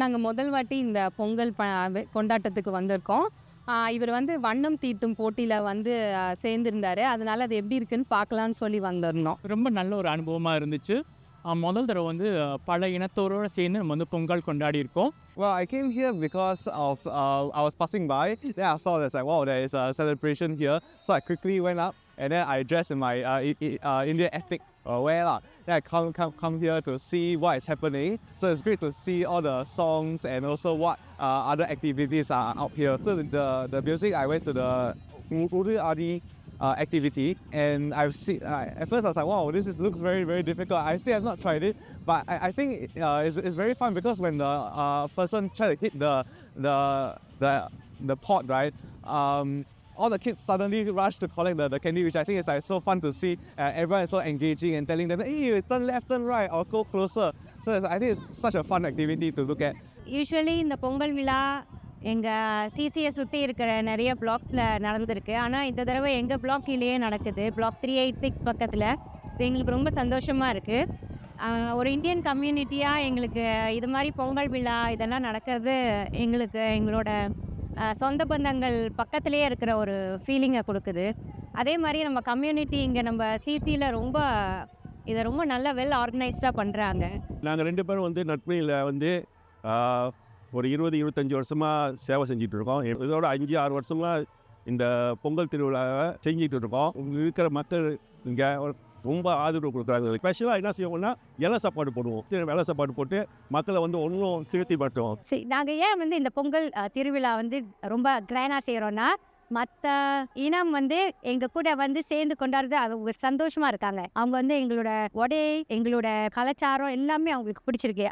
நாங்கள் முதல் வாட்டி இந்த பொங்கல் ப கொண்டாட்டத்துக்கு வந்திருக்கோம் இவர் வந்து வண்ணம் தீட்டும் போட்டியில் வந்து சேர்ந்திருந்தாரு அதனால அது எப்படி இருக்குன்னு பார்க்கலான்னு சொல்லி வந்திருந்தோம் ரொம்ப நல்ல ஒரு அனுபவமாக இருந்துச்சு முதல் தடவை வந்து பல இனத்தோரோடு சேர்ந்து நம்ம வந்து பொங்கல் கொண்டாடி இருக்கோம் Well, I came here because of uh, I was passing by. Then I saw there's like wow, there is a celebration here. So I quickly went up and then I dressed in my uh, I- I- uh, Indian ethnic uh, wear lah. Then I come, come come here to see what is happening. So it's great to see all the songs and also what uh, other activities are out here. So the the music I went to the Uru Adi uh, activity and I've seen uh, at first I was like wow this is looks very very difficult I still have not tried it but I, I think uh, it's, it's very fun because when the uh, person try to hit the the the, the pot right um, all the kids suddenly rush to collect the, the candy which I think is like so fun to see uh, everyone is so engaging and telling them hey turn left turn right or go closer so it's- I think it's such a fun activity to look at Usually in the Pongal Villa, எங்கள் சிசியை சுற்றி இருக்கிற நிறைய பிளாக்ஸில் நடந்திருக்கு ஆனால் இந்த தடவை எங்கள் black பிளாக்கிலேயே நடக்குது பிளாக் த்ரீ எயிட் சிக்ஸ் பக்கத்தில் இது எங்களுக்கு ரொம்ப சந்தோஷமாக இருக்குது ஒரு இந்தியன் கம்யூனிட்டியாக எங்களுக்கு இது மாதிரி பொங்கல் விழா இதெல்லாம் நடக்கிறது எங்களுக்கு எங்களோட சொந்த பந்தங்கள் பக்கத்துலேயே இருக்கிற ஒரு ஃபீலிங்கை கொடுக்குது. அதே மாதிரி நம்ம கம்யூனிட்டி இங்கே நம்ம சிசியில் ரொம்ப இதை ரொம்ப நல்லா வெல் ஆர்கனைஸ்டாக பண்ணுறாங்க நாங்கள் ரெண்டு பேரும் வந்து நட்பணியில் வந்து ஒரு இருபது இருபத்தஞ்சி வருஷமாக சேவை செஞ்சுட்டு இருக்கோம். இதோட அஞ்சு ஆறு வருஷமாக இந்த பொங்கல் திருவிழாவை செஞ்சுட்டு இருக்கோம். இருக்கிற மக்கள் இங்கே ரொம்ப ஆதரவு கொடுக்குறாங்க. ஸ்பெஷலாக என்ன செய்வோம்னா இலை சாப்பாடு போடுவோம். இலை சாப்பாடு போட்டு மக்களை வந்து ஒன்றும் திருத்தி பட்டுவோம் சரி நாங்கள் ஏன் வந்து இந்த பொங்கல் திருவிழா வந்து ரொம்ப கிராண்டாக செய்கிறோன்னா மற்ற இனம் வந்து எங்கள் கூட வந்து சேர்ந்து கொண்டாடுறது அவங்க சந்தோஷமாக இருக்காங்க. அவங்க வந்து எங்களோட உடை எங்களோட கலாச்சாரம் எல்லாமே அவங்களுக்கு பிடிச்சிருக்கு.